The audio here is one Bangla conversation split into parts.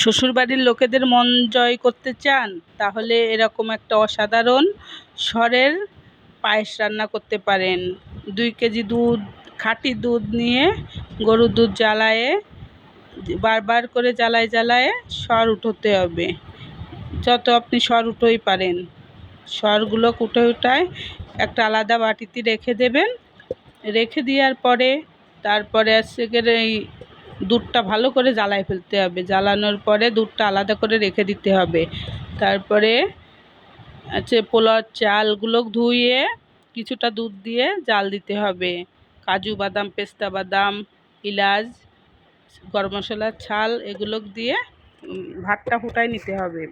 শ্বশুরবাড়ির লোকেদের মন জয় করতে চান, তাহলে এরকম একটা অসাধারণ স্বরের পায়েস রান্না করতে পারেন। দুই কেজি দুধ, খাঁটি দুধ নিয়ে গরুর দুধ জ্বালায়ে, বারবার করে জ্বালায় জ্বালায়ে স্বর উঠোতে হবে। যত আপনি স্বর উঠোই পারেন। স্বরগুলো কুটে উঠায় একটা আলাদা বাটিতে রেখে দেবেন। রেখে দেওয়ার পরে, তারপরে গিয়ে এই দুধটা ভালো করে জ্বালায় ফেলতে হবে। জ্বালানোর পরে দুধটা আলাদা করে রেখে দিতে হবে। তারপরে হচ্ছে পোলাওর চালগুলো ধুয়ে কিছুটা দুধ দিয়ে জাল দিতে হবে। কাজু বাদাম, পেস্তা বাদাম ইলাচ গরম মশলার ছাল এগুলো দিয়ে ভাতটা ফুটায় নিতে হবে।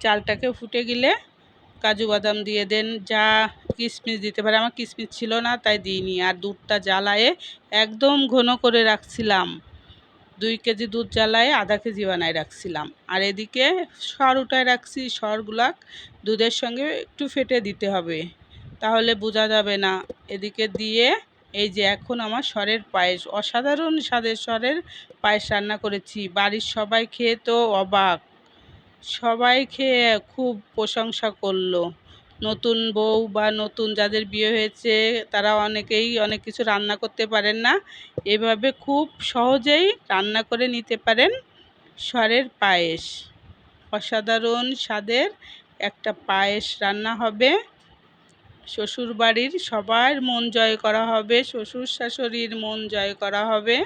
চালটাকে ফুটে গেলে কাজু বাদাম দিয়ে দেন। যা কিশমিশ দিতে পারে, আমার কিশমিশ ছিল না, তাই দিইনি। আর দুধটা জ্বালায়ে একদম ঘন করে রাখছিলাম। দুই কেজি দুধ জ্বালায়ে আধা কেজি বানায় রাখছিলাম। আর এদিকে সর উঠায় রাখছি সরগুলাক দুধের সঙ্গে একটু ফেটে দিতে হবে। তাহলে বোঝা যাবে না। এদিকে দিয়ে এই যে এখন আমার স্বরের পায়েস, অসাধারণ স্বাদের স্বরের পায়েস রান্না করেছি। বাড়ির সবাই খেয়ে তো অবাক। সবাই খেয়ে খুব প্রশংসা করল। নতুন বউ বা নতুন যাদের বিয়ে হয়েছে, তারা অনেকেই অনেক কিছু রান্না করতে পারেন না। এভাবে খুব সহজেই রান্না করে নিতে পারেন স্বরের পায়েস। অসাধারণ স্বাদের একটা পায়েস রান্না হবে। শ্বশুরবাড়ির সবার মন জয় করা হবে শ্বশুর শাশুড়ির মন জয় করা হবে।